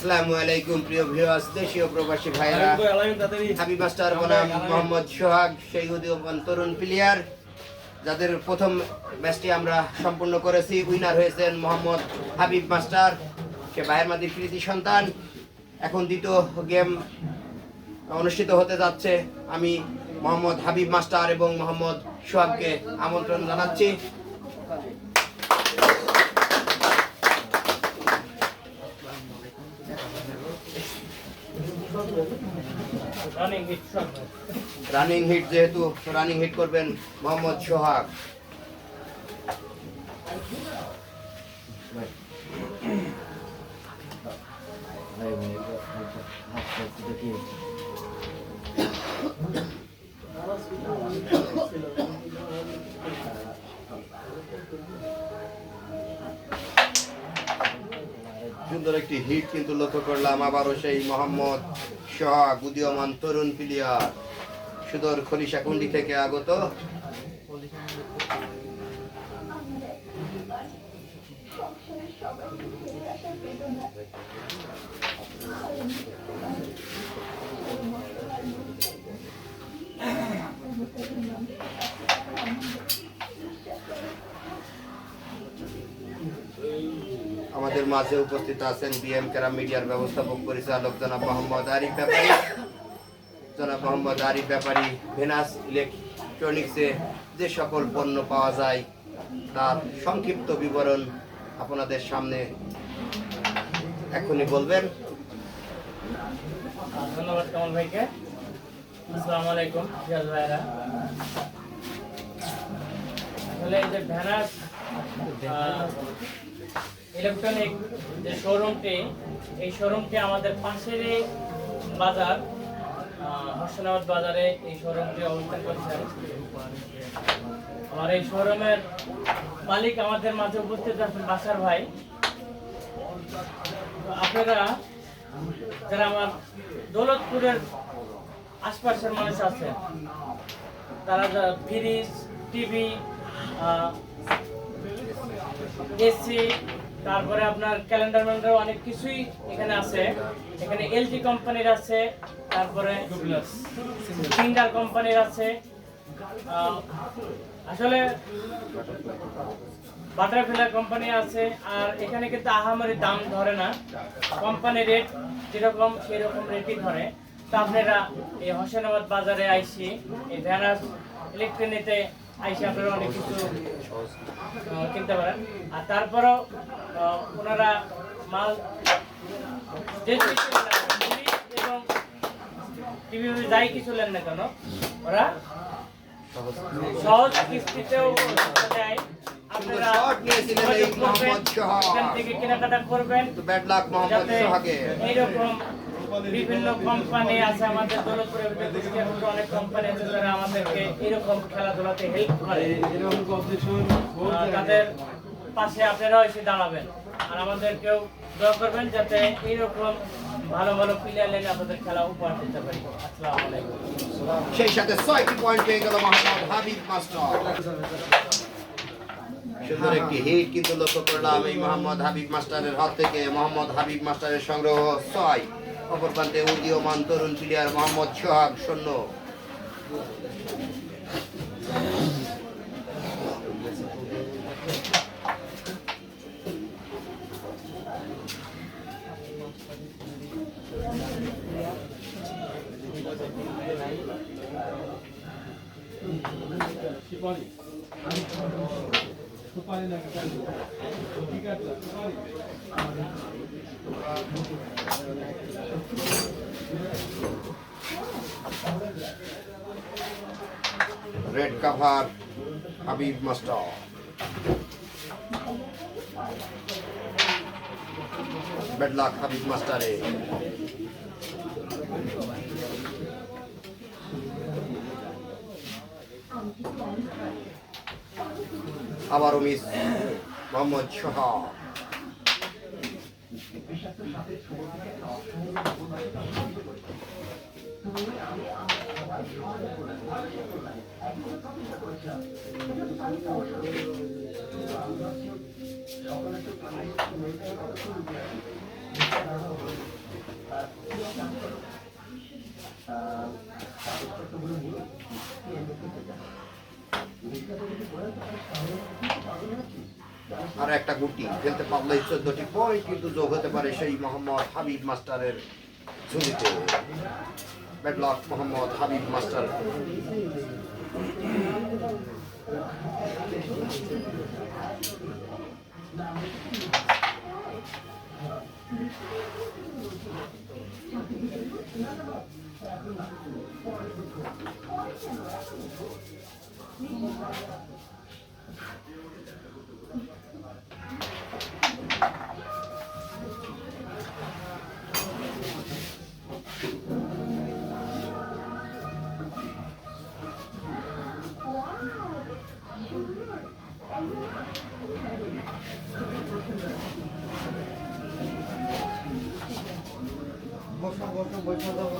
আসসালামু আলাইকুম প্রিয় ভিউয়ার্স দেশীয় প্রবাসী ভাইরা হাবিব মাস্টার বনাম মোহাম্মদ সোহাগ সেই উদীয়মান তরুণ প্লেয়ার। যাদের প্রথম ম্যাচটি আমরা সম্পূর্ণ করেছি উইনার হয়েছেন মোহাম্মদ হাবিব মাস্টার সে বাহের মাদির কৃতি সন্তান। এখন দ্বিতীয় গেম অনুষ্ঠিত হতে যাচ্ছে। আমি মোহাম্মদ হাবিব মাস্টার এবং মোহাম্মদ সোহাগকে আমন্ত্রণ জানাচ্ছি। রানিং হিট যেহেতু রানিং হিট করবেন মোহাম্মদ সোহাগ। সুন্দর একটি হিট কিন্তু লক্ষ্য করলাম, আবারও সেই মোহাম্মদ সোহাগ উদীয়মান তরুণ প্লেয়ার। সুদর খলিশা কুন্ডি থেকে আগত। আমাদের মাঝে উপস্থিত আছেন বিএম ক্যারাম মিডিয়ার ব্যবস্থাপক, পরিচালক জনাব মোহাম্মদ আরিফ ব্যাপারী। জনাব মোহাম্মদ আরিফ ব্যাপারী ভেনাস ইলেকট্রনিক্সে যে সকল পণ্য পাওয়া যায়, তার সংক্ষিপ্ত বিবরণ আপনাদের সামনে এখনই বলবেন। ধন্যবাদ কামাল ভাইকে। আলাইকুম ভাইরা এই যে ভ্যানাস ইলেকট্রনিক যে শোরুমটি এই শোরুমটি আমাদের পাশেরই বাজার হর্ষনাবাদ বাজারে এই শোরুমটি অবস্থান করছে। আমার এই শোরুমের মালিক আমাদের মাঝে উপস্থিত আছেন বাসার ভাই। আপনারা যারা আমার দৌলতপুরের আশপাশের মানুষ আছে তারা ফ্রিজ টিভি এসি তারপরে আপনার ক্যালেন্ডার ম্যালেন্ডার অনেক কিছুই এখানে আছে। এখানে এলজি কোম্পানির আছে, তারপরে সিঙ্গার কোম্পানির আছে। আসলে বাটারফ্লাই কোম্পানি আছে, আর এখানে কিন্তু আহামরি দাম ধরে না। কোম্পানি রেট যেরকম সেই রকম রেটই ধরে। তা আপনারা এই হোসেনাবাদ বাজারে আইসি, এই ভ্যানাস ইলেকট্রনিতে আইসি আপনারা অনেক কিছু কিনতে পারেন। আর তারপরেও ওনারা মাল এবং টিভি যাই কিছু নেন না কেন ওরা সহজ কিস্তিতেও দেয়। আপনারা কেনাকাটা করবেন এইরকম বিভিন্ন কোম্পানি আছে আমাদের দৌলতপুরের ভিতরে অনেক কোম্পানি আছে যারা আমাদেরকে এরকম খেলাধুলাতে হেল্প করে। তাদের পাশে আপনারাও এসে দাঁড়াবেন। আর আমাদেরকেও দোয়া করবেন যাতে এইরকম ভালো ভালো প্লেয়ার লেনে আপনাদের খেলা উপহার দিতে পারি। আসসালামু আলাইকুম। সেই সাথে ছয়টি পয়েন্ট পেয়ে গেল মোহাম্মদ হাবিব মাস্টার। কিন্তু লক্ষ্য করলাম এই মোহাম্মদ হাবিব মাস্টারের হাত থেকে। মোহাম্মদ হাবিব মাস্টারের সংগ্রহ ছয়। অপর প্রান্তে উদীয়মান তরুণ প্লেয়ার মোহাম্মদ সোহাগ শূন্য red cover Habib master bad luck Habib মাস্টারে আবারও মিস মোহাম্মদ সোহাগ Thank. আর একটা গুটি। খেলতে পারলে চোদ্দটি পয়েন্ট কিন্তু যোগ হতে পারে সেই মোহাম্মদ হাবিব মাস্টারের ঝুলিতে bad luck Mohammad Habib master. Vou falar, vou falar, vou falar.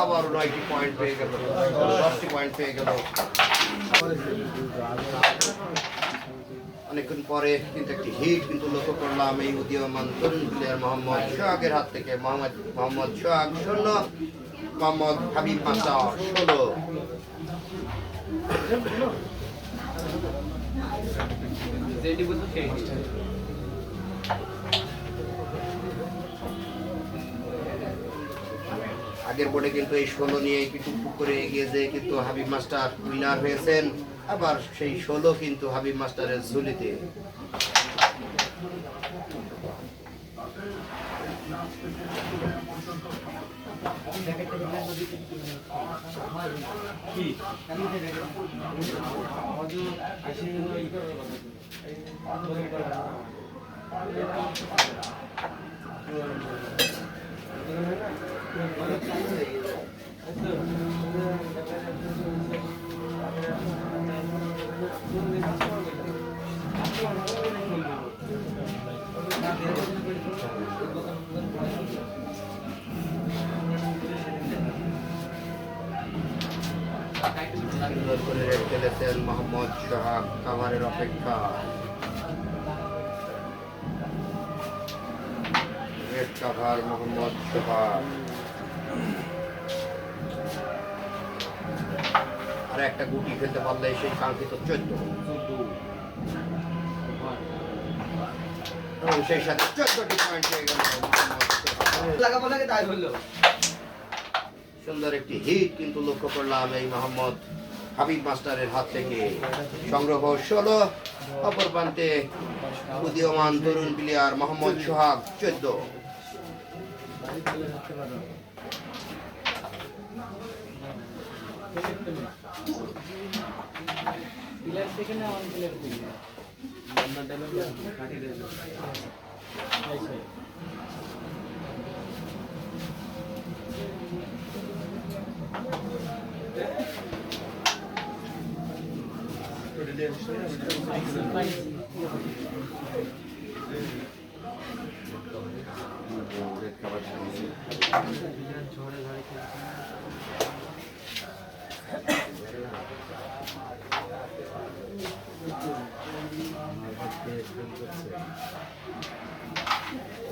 আবারও নয়টি পয়েন্ট পেয়ে গেল দশটি পয়েন্ট পেয়ে গেল অনেকক্ষণ পরে কিন্তু একটি হিট কিন্তু লক্ষ্য করলাম এই উদীয়মান তরুণ প্লেয়ার মোহাম্মদ সোহাগের হাত থেকে মোহাম্মদ মোহাম্মদ সোহাগ শূন্য মোহাম্মদ হাবিব মাসা ষোলো। আগের বোর্ডে কিন্তু এই ষোলো নিয়ে একটু টুকটুক করে এগিয়ে যে কিন্তু হাবিব মাস্টার উইনার হয়েছেন। আবার সেই ষোলো কিন্তু হাবিব মাস্টারের ঝুলিতে। সুন্দর করে খেলেছেন মোহাম্মদ সোহাগ কামারের অপেক্ষা। রেড কাভার মোহাম্মদ সোহাগ আর একটা গুটি পারলে সেই কাঙ্ক্ষিত চোদ্দ এবং সেই সাথে চোদ্দটি পয়েন্ট পেয়ে গেল। সুন্দর একটি হিট কিন্তু লক্ষ্য করলাম এই মোহাম্মদ হাবিব মাস্টারের হাত থেকে। সংগ্রহ ষোলো অপর প্রান্তে উদীয়মান তরুণ প্লেয়ার মোহাম্মদ সোহাগ চোদ্দ। প্লেয়ার থেকে না অন প্লেয়ার থেকে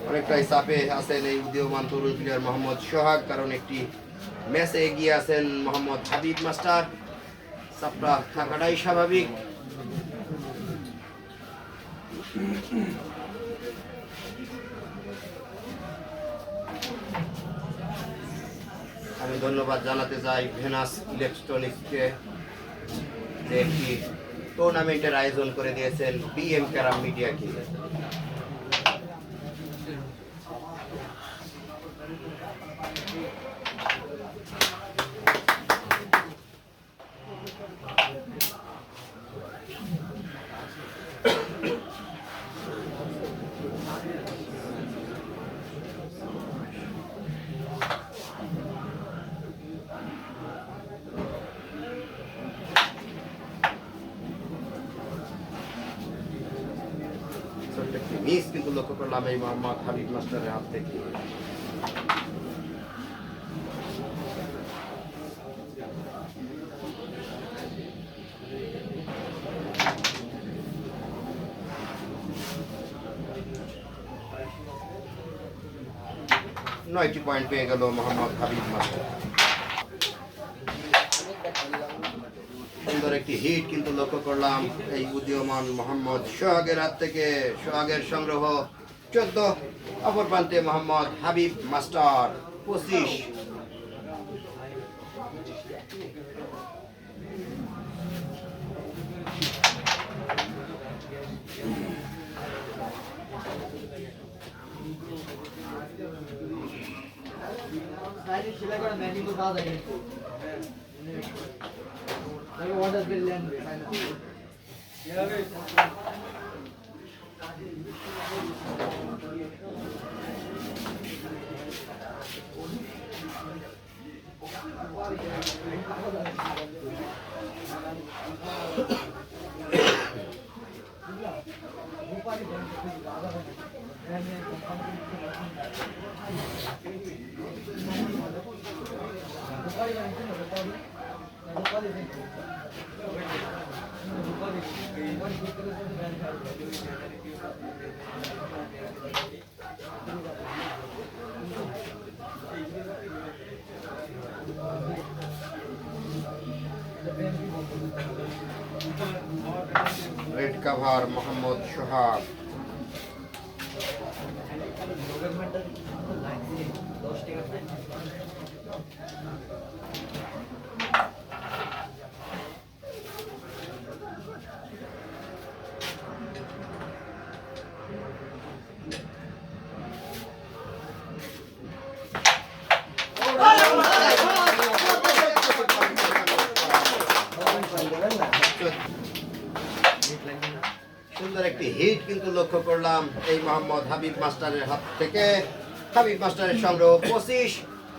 অনেকটাই চাপে আছেন এই উদীয়মান তরুণ প্লেয়ার মোহাম্মদ সোহাগ, কারণ একটি ম্যাচে এগিয়ে আছেন মোহাম্মদ হাবিব মাস্টার। চাপটা থাকাটাই স্বাভাবিক। আমি ধন্যবাদ জানাতে চাই ভেনাস ইলেকট্রনিক্সকে যে একটি টুর্নামেন্টের আয়োজন করে দিয়েছেন বিএম ক্যারাম মিডিয়াকে মিস কিন্তু লক্ষ্য মোহাম্মদ হাবিব মাস্টারের হাত থেকে। নয়টি পয়েন্ট পেয়ে গেল মোহাম্মদ হাবিব মাস্টার। সুন্দর একটি হিট কিন্তু লক্ষ্য করলাম এই উদীয়মান মোহাম্মদ সোহাগের হাত থেকে। সোহাগের সংগ্রহ চোদ্দ অপর প্রান্তে মোহাম্মদ হাবিব মাস্টার পঁচিশ। সাইডে সেলাই করা ম্যান やっぱり。কিন্তু পাওয়া যায় কিন্তু তাকে অর্ডার করে নেন রেড কাভার মোহাম্মদ সোহাগ দশ টাকা সুন্দর একটি হিট কিন্তু লক্ষ্য করলাম এই মোহাম্মদ হাবিব মাস্টারের হাত থেকে। হাবিব মাস্টারের সংগ্রহ পঁচিশ,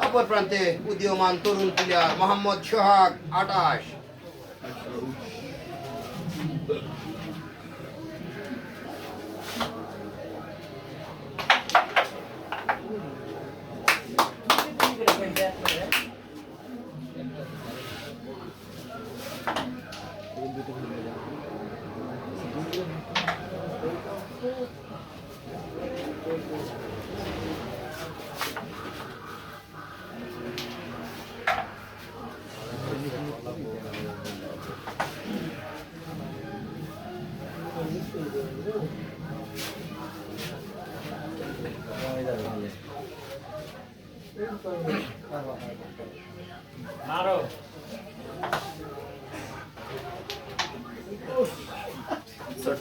অপর প্রান্তে উদীয়মান তরুণ প্লেয়ার মোহাম্মদ সোহাগ আঠাশ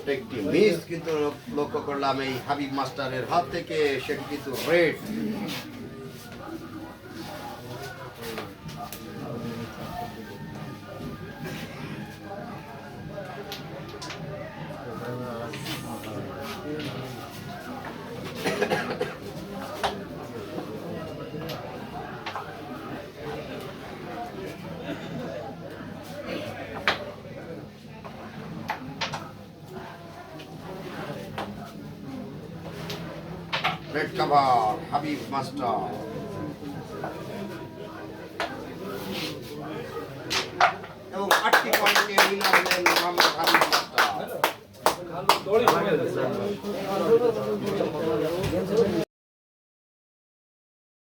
একটি মিস কিন্তু লক্ষ্য করলাম এই হাবিব মাস্টারের হাত থেকে সেটি কিন্তু রেড রেড কাবার হাবিব মাস্টার।